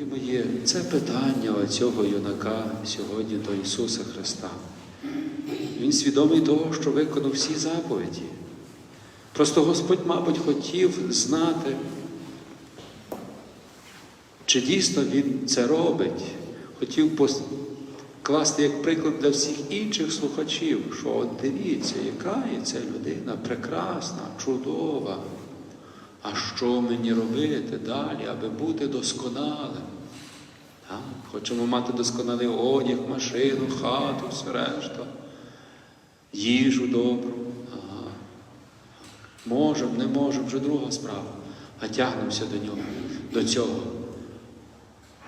дорогі мої, це питання оцього юнака сьогодні до Ісуса Христа. Він свідомий того, що виконав всі заповіді. Просто Господь, мабуть, хотів знати, чи дійсно Він це робить. Хотів класти як приклад для всіх інших слухачів, що от дивіться, яка є ця людина прекрасна, чудова. А що мені робити далі, аби бути досконалим? Так? Хочемо мати досконалий одяг, машину, хату, все решта, їжу добру. Ага. Можемо, не можемо, вже друга справа. А тягнемося до нього, до цього.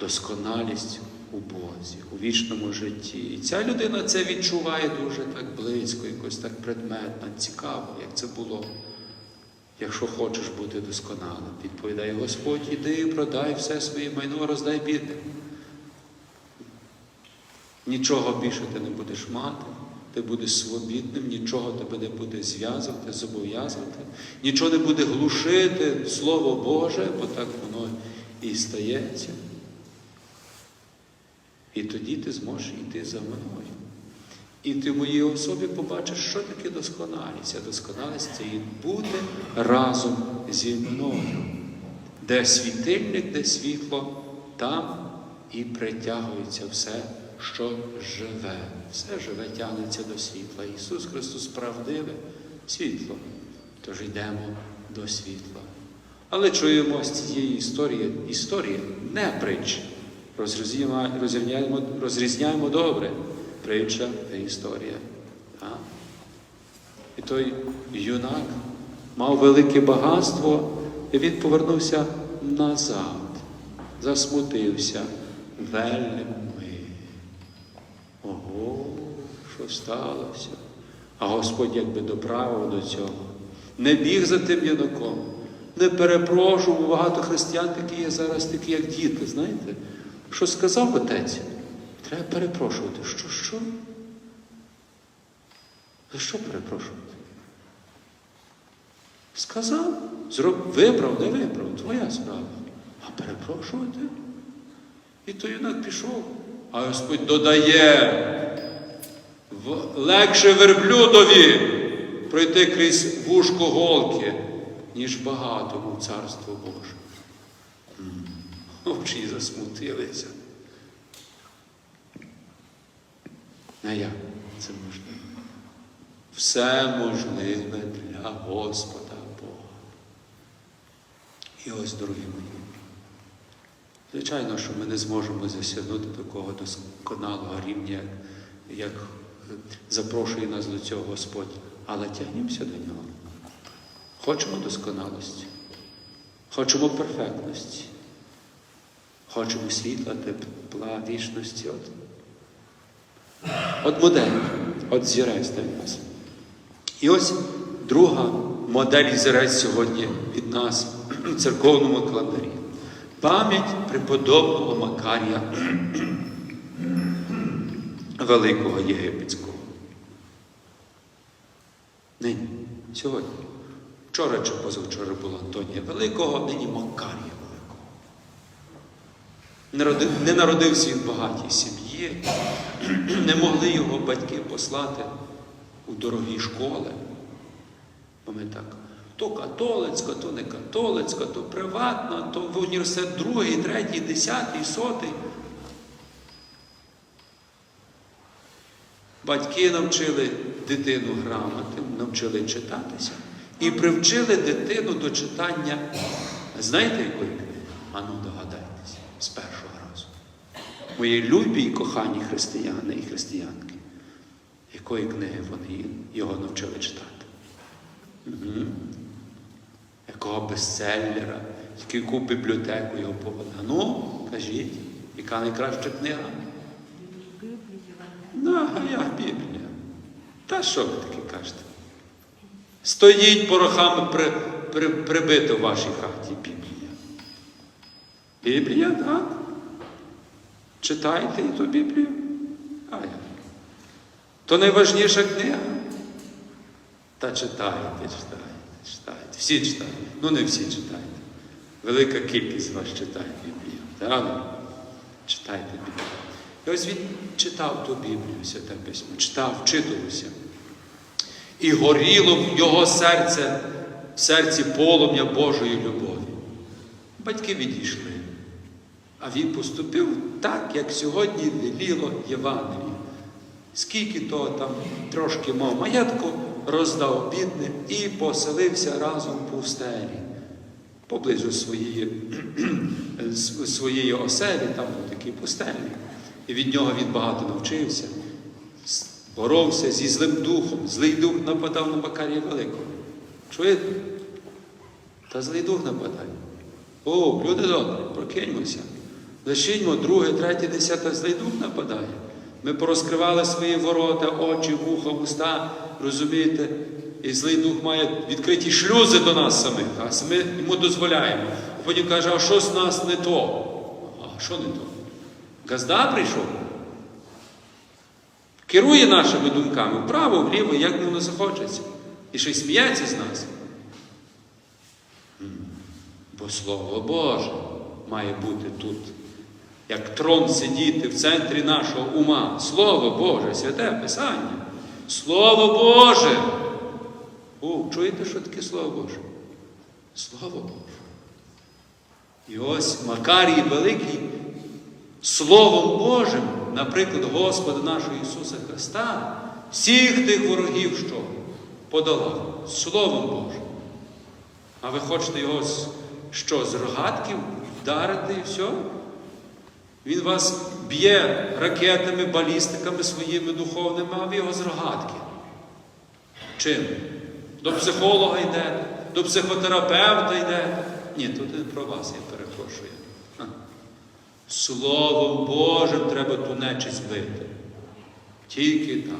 Досконалість у Бозі, у вічному житті. І ця людина це відчуває дуже так близько, якось так предметно, цікаво, як це було. Якщо хочеш бути досконалим, відповідає Господь, іди, продай все своє майно, роздай бідним. Нічого більше ти не будеш мати, ти будеш свобідним, нічого тебе не буде зв'язувати, зобов'язувати, нічого не буде глушити Слово Боже, бо так воно і стається. І тоді ти зможеш йти за мною. І ти в моїй особі побачиш, що таке досконалість. А досконалість це і бути разом зі мною. Де світильник, де світло, там і притягується все, що живе. Все живе тягнеться до світла. Ісус Христос правдиве світло. Тож йдемо до світла. Але чуємо з цієї історії, історії не притчі. Розрізняємо, розрізняємо, добре. Притча та історія. Так? І той юнак мав велике багатство, і він повернувся назад, засмутився. Вельми. Що сталося? А Господь якби доправив до цього. Не біг за тим юнаком, не перепрошував багато християн, такі є зараз, такі, як діти, знаєте? Що сказав отець? Треба перепрошувати. Що, що? За що перепрошувати? Сказав, зроб, вибрав, не вибрав, твоя справа. А перепрошувати? І той юнак пішов. А Господь додає, «В- легше верблюдові пройти крізь вушко голки, ніж багатому в царство Боже. Очі засмутилися. А як це можливо? Все можливе для Господа Бога. І ось, дорогі мої, звичайно, що ми не зможемо засягнути такого досконалого рівня, як запрошує нас до цього Господь, але тягнімося до нього. Хочемо досконалості, хочемо перфектності, хочемо світла, тепла, вічності. От От модель, от зірець для нас. І ось друга модель зірець сьогодні від нас в церковному календарі. Пам'ять преподобного Макарія Великого Єгипетського. Нині, сьогодні. Вчора чи позавчора була Антонія Великого, нині Макарія Великого. Не родив- Не народився він в багатій сім'ї, не могли його батьки послати у дорогі школи. Бо ми так, то католицька, то не католицька, то приватна, то в університет другий, третій, десятий, сотий. Батьки навчили дитину грамоти, навчили читатися і привчили дитину до читання. Знаєте, якої книги? Ану, догадайтеся, з першого разу. Мої любі і кохані християни і християнки, якої книги вони його навчили читати? Угу. Якого бестселлера, яку бібліотеку його повели? Ну, кажіть, яка найкраща книга? Ну, а Біблія? Та що ви таке кажете? Стоїть порохами при, при, прибито в вашій хаті Біблія. Біблія, так? Читайте ту Біблію. А як? То найважніша книга. Та читайте, читайте, читайте. Всі читають. Ну не всі читають. Велика кількість вас читає Біблію. Так? Читайте Біблію. І ось він читав ту Біблію, Святе Письмо, читав, вчитувався. І горіло в його серце, в серці полум'я Божої любові. Батьки відійшли. А він поступив так, як сьогодні веліло Євангеліє. Скільки то там трошки мав маєтку, роздав бідним і поселився разом в пустелі, поблизу своєї, своєї оселі, там був такий пустельник. І від нього він багато навчився, боровся зі злим духом. Злий дух нападав на Макарія Великого. Чуєте? Та злий дух нападає. О, люди добрі, прокиньмося. Лишіньмо друге, третє, десяте, злий дух нападає. Ми порозкривали свої ворота, очі, вуха, уста, розумієте? І злий дух має відкриті шлюзи до нас самих, а ми йому дозволяємо. А потім каже, а що з нас не то? А що не то? Газда прийшов. Керує нашими думками вправо, вліво, як воно захочеться. І ще й сміється з нас. Бо Слово Боже має бути тут, як трон сидіти в центрі нашого ума. Слово Боже, святе Писання. Слово Боже. О, чуєте, що таке Слово Боже? Слово Боже. І ось Макарій Великий Словом Божим, наприклад, Господа нашого Ісуса Христа, всіх тих ворогів, що подолав Словом Божим. А ви хочете його що, з рогатків вдарити і все? Він вас б'є ракетами, балістиками своїми духовними, а ви його з рогатки. Чим? До психолога йдете, до психотерапевта йдете. Ні, тут не про вас, я перепрошую. Словом Божим треба ту нечість бити. Тільки так.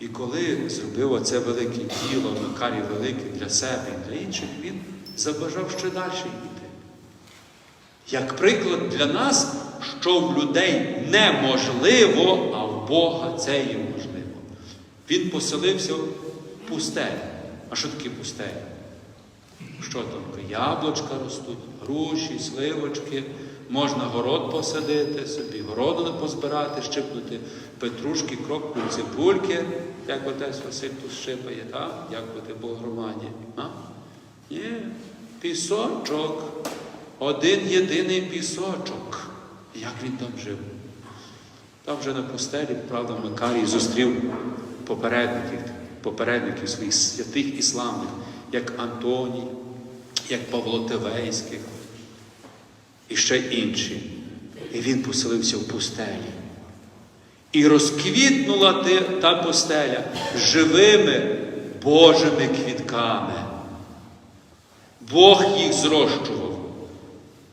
І коли зробив оце велике діло, Макарій Великий для себе і для інших, він забажав ще далі йти. Як приклад для нас, що в людей неможливо, а в Бога це є можливо. Він поселився в пустелі. А що таке пустеля? Що там? Яблучка ростуть, груші, сливочки, можна город посадити, собі городу позбирати, щипнути петрушки, кропку, цибульки, як отець Василь тут щипає, так? Дякувати Богу громаді. А? Ні, пісочок. Один єдиний пісочок. Як він там жив? Там вже на пустелі, правда, Макарій зустрів попередників, попередників своїх святих і як Антоній, як Павло Тевейський і ще інші. І він поселився в пустелі. І розквітнула та пустеля живими Божими квітками. Бог їх зрощував.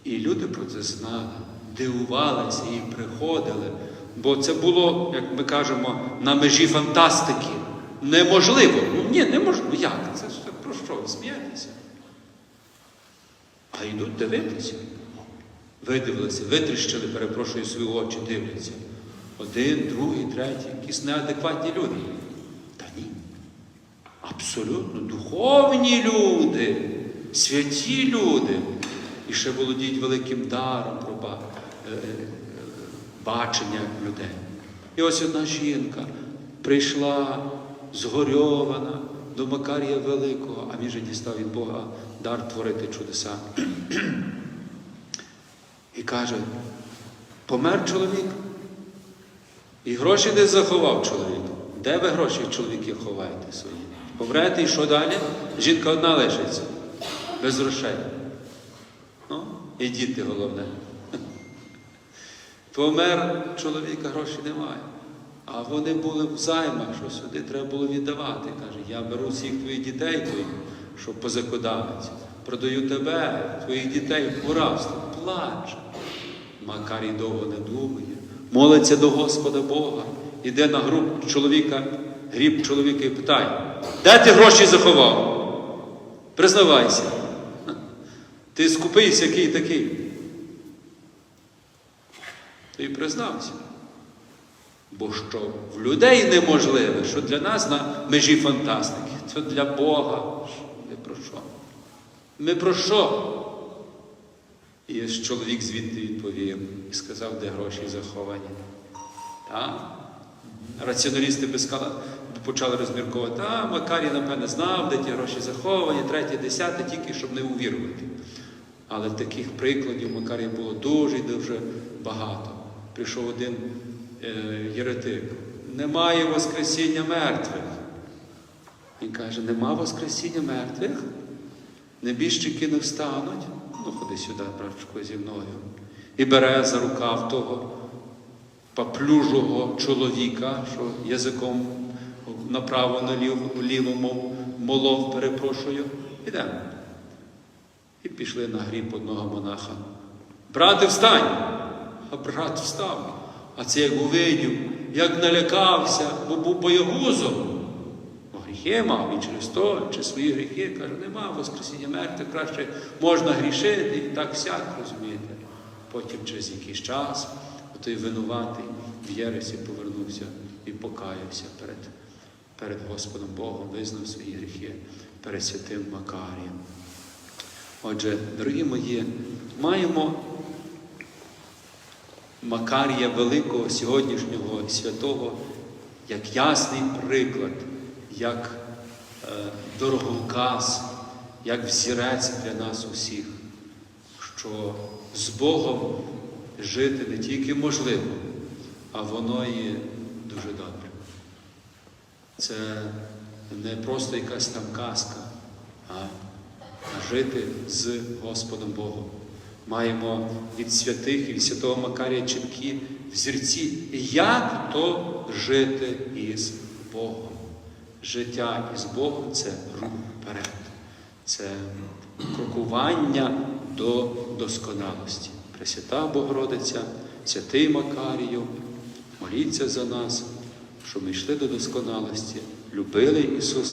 І люди про це знали, дивувалися і приходили. Бо це було, як ми кажемо, на межі фантастики. Неможливо. Ну ні, неможливо. Як? Це про що? Ви смієтеся? А йдуть дивитися. Видивилися, витріщили, перепрошую, свої очі, дивляться. Один, другий, третій, якісь неадекватні люди. Та ні. Абсолютно духовні люди, святі люди. І ще володіють великим даром про е, е, бачення людей. І ось одна жінка прийшла згорьована до Макарія Великого, а же дістав від Бога дар творити чудеса. І каже, помер чоловік, і гроші не заховав чоловік. Де ви гроші чоловіки ховаєте свої? Помрете і що далі? Жінка одна лишиться, без грошей. Ну, і діти головне. Помер чоловіка, грошей немає. А вони були в займах, що сюди треба було віддавати. Каже, я беру всіх твоїх дітей, твоїх, що позакодавець, продаю тебе, твоїх дітей в рабство. Плаче. Макарій довго не думає. Молиться до Господа Бога. Іде на груп чоловіка, гріб чоловіка і питає, де ти гроші заховав? Признавайся. Ти скупився який такий. Ти признався. Бо що в людей неможливе, що для нас на межі фантастики, це для Бога. Ми про що? Ми про що? І чоловік звідти відповів і сказав, де гроші заховані. Так? Раціоналісти би скала- почали розмірковувати, а Макарій, напевне, знав, де ті гроші заховані, третє, десяте, тільки щоб не увірувати. Але таких прикладів Макарія було дуже і дуже багато. Прийшов один е, єретик. Немає Воскресіння мертвих. Він каже, нема Воскресіння мертвих, небіжчики не встануть. Ну, ходи сюди, братчику, зі мною. І бере за рукав того паплюжого чоловіка, що язиком направо наліво ліво мов- молов, перепрошую, ідемо. І пішли на гріб одного монаха. Брате, встань! А брат встав. А це як увидів, як налякався, бо був боягузом. Гріхи мав і через то, чи свої гріхи, каже, нема Воскресіння мертвих, краще можна грішити і так сяк, розумієте. Потім через якийсь час той винуватий в Єресі повернувся і покаявся перед, перед Господом Богом, визнав свої гріхи перед святим Макарієм. Отже, дорогі мої, маємо Макарія Великого сьогоднішнього святого як ясний приклад, як е, дороговказ, як взірець для нас усіх, що з Богом жити не тільки можливо, а воно і дуже добре. Це не просто якась там казка, а жити з Господом Богом. Маємо від святих і від святого Макарія чіткі взірці, як то жити із Богом. Життя із Богом це рух вперед, це крокування до досконалості. Пресвята Богородиця, святий Макарію, моліться за нас, щоб ми йшли до досконалості, любили Ісуса.